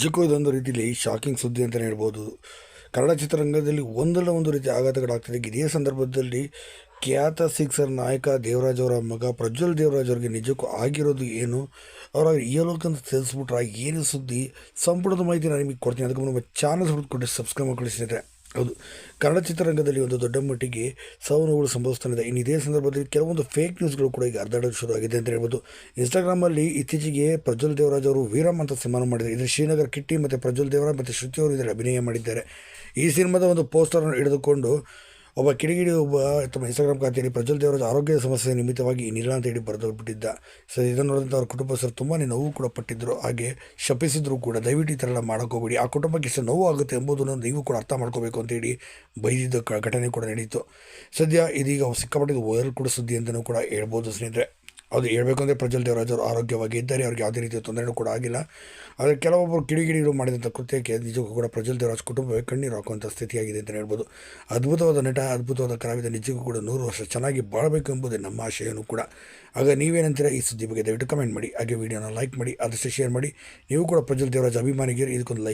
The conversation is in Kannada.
ನಿಜಕ್ಕೂ ಇದೊಂದು ರೀತಿಯಲ್ಲಿ ಶಾಕಿಂಗ್ ಸುದ್ದಿ ಅಂತಲೇ ಹೇಳ್ಬೋದು. ಕನ್ನಡ ಚಿತ್ರರಂಗದಲ್ಲಿ ಒಂದಲ್ಲ ಒಂದು ರೀತಿ ಆಘಾತಗಳಾಗ್ತಿದೆ. ಇದೇ ಸಂದರ್ಭದಲ್ಲಿ ಖ್ಯಾತ ಸಿಕ್ಸರ್ ನಾಯಕ ದೇವರಾಜ್ ಅವರ ಮಗ ಪ್ರಜ್ವಲ್ ದೇವರಾಜ್ ಅವರಿಗೆ ನಿಜಕ್ಕೂ ಆಗಿರೋದು ಏನು? ಅವರ ಇಯಲೋಕಂತ ತಿಳಿಸ್ಬಿಟ್ರೆ ಏನು ಸುದ್ದಿ ಸಂಪೂರ್ಣದ ಮಾಹಿತಿ ನಾನು ನಿಮಗೆ ಕೊಡ್ತೀನಿ. ಅದಕ್ಕೆ ನಮ್ಮ ಚಾನಲ್ ಹುಡುಕೊಂಡು ಸಬ್ಸ್ಕ್ರೈಬ್ ಮಾಡ್ಕೊಳ್ಳಿ ಸ್ನೇಹಿತರೆ ಹೌದು. ಕನ್ನಡ ಚಿತ್ರರಂಗದಲ್ಲಿ ಒಂದು ದೊಡ್ಡ ಮಟ್ಟಿಗೆ ಸಾವು ಸಂಭವಿಸ್ತಾನಿದೆ. ಇನ್ನು ಇದೇ ಸಂದರ್ಭದಲ್ಲಿ ಕೆಲವೊಂದು ಫೇಕ್ ನ್ಯೂಸ್ಗಳು ಕೂಡ ಈಗ ಹರಿದಾಡೋದು ಶುರು ಆಗಿದೆ ಅಂತ ಹೇಳ್ಬೋದು. ಇನ್ಸ್ಟಾಗ್ರಾಮಲ್ಲಿ ಇತ್ತೀಚೆಗೆ ಪ್ರಜ್ವಲ್ ದೇವರಾಜ್ ಅವರು ವೀರಮ್ ಅಂತ ಸಿನಿಮಾನ ಮಾಡಿದ್ದಾರೆ. ಇದು ಶ್ರೀನಗರ್ ಕಿಟ್ಟಿ ಮತ್ತು ಪ್ರಜ್ವಲ್ ದೇವರಾಜ್ ಮತ್ತು ಶ್ರುತಿ ಅವರು ಇದರಲ್ಲಿ ಅಭಿನಯ ಮಾಡಿದ್ದಾರೆ. ಈ ಸಿನಿಮಾದ ಒಂದು ಪೋಸ್ಟರನ್ನು ಹಿಡಿದುಕೊಂಡು ಒಬ್ಬ ಕಿಡಿಗಿಡಿ ಒಬ್ಬ, ತಮ್ಮ ಇನ್ಸ್ಟಾಗ್ರಾಮ್ ಖಾತೆಯಲ್ಲಿ ಪ್ರಜ್ವಲ್ ದೇವರಾಜ್ ಆರೋಗ್ಯದ ಸಮಸ್ಯೆ ನಿಮಿತ್ತವಾಗಿ ನಿಲ್ಲ ಅಂತ ಹೇಳಿ ಬರೆದೋಗ್ಬಿಟ್ಟಿದ್ದ ಸೊ ಇದನ್ನು ನೋಡಿದಂಥ ಅವ್ರ ಕುಟುಂಬಸ್ಥರು ತುಂಬಾ ನೋವು ಕೂಡ ಪಟ್ಟಿದ್ದರು ಹಾಗೆ ಶಪಿಸಿದ್ರು ಕೂಡ ದಯವಿಟ್ಟು ಈ ಥರ ಎಲ್ಲ ಮಾಡೋಕ್ಕೋಗ್ಬೇಡಿ ಆ ಕುಟುಂಬಕ್ಕೆ ಎಷ್ಟು ನೋವು ಆಗುತ್ತೆ ಎಂಬುದನ್ನು ನೀವು ಕೂಡ ಅರ್ಥ ಮಾಡ್ಕೋಬೇಕು ಅಂತೇಳಿ ಬೈದಿದ್ದ ಘಟನೆ ಕೂಡ ನಡೆಯಿತು ಸದ್ಯ ಇದೀಗ ಸಿಕ್ಕಾಪಟ್ಟಿಗೆ ವೈರಲ್ ಕೂಡ ಸುದ್ದಿ ಅಂತಲೂ ಕೂಡ ಹೇಳ್ಬೋದು ಸ್ನೇಹಿತರೆ. ಅದು ಹೇಳ್ಬೇಕಂದ್ರೆ ಪ್ರಜ್ವಲ್ ದೇವರಾಜ್ ಅವರು ಆರೋಗ್ಯವಾಗಿ ಇದ್ದಾರೆ, ಅವ್ರಿಗೆ ಯಾವುದೇ ರೀತಿಯ ತೊಂದರೆನೂ ಕೂಡ ಆಗಿಲ್ಲ. ಆದರೆ ಕೆಲವೊಬ್ಬರು ಕಿಡಿಗಿಡಿಗಳು ಮಾಡಿದಂಥ ಕೃತ್ಯಕ್ಕೆ ನಿಜಕ್ಕೂ ಕೂಡ ಪ್ರಜ್ವಲ್ ದೇವರಾಜ್ ಕುಟುಂಬವೇ ಕಣ್ಣೀರು ಹಾಕುವಂಥ ಸ್ಥಿತಿಯಾಗಿದೆ ಅಂತಲೇ ಹೇಳ್ಬೋದು. ಅದ್ಭುತವಾದ ನಟ, ಅದ್ಭುತವಾದ ಕಲಾವಿದ, ನಿಜಕ್ಕೂ ಕೂಡ ನೂರು ವರ್ಷ ಚೆನ್ನಾಗಿ ಬಾಳಬೇಕು ಎಂಬುದೇ ನಮ್ಮ ಆಶಯನೂ ಕೂಡ. ಆಗ ನೀವೇನಂತೀರ ಈ ಸುದ್ದಿ ಬಗ್ಗೆ ದಯವಿಟ್ಟು ಕಮೆಂಟ್ ಮಾಡಿ, ಹಾಗೆ ವಿಡಿಯೋನ ಲೈಕ್ ಮಾಡಿ ಆದಷ್ಟು ಶೇರ್ ಮಾಡಿ. ನೀವು ಕೂಡ ಪ್ರಜ್ವಲ್ ದೇವರಾಜ್ ಅಭಿಮಾನಿಗೆ ಇದಕ್ಕೊಂದು ಲೈಕ್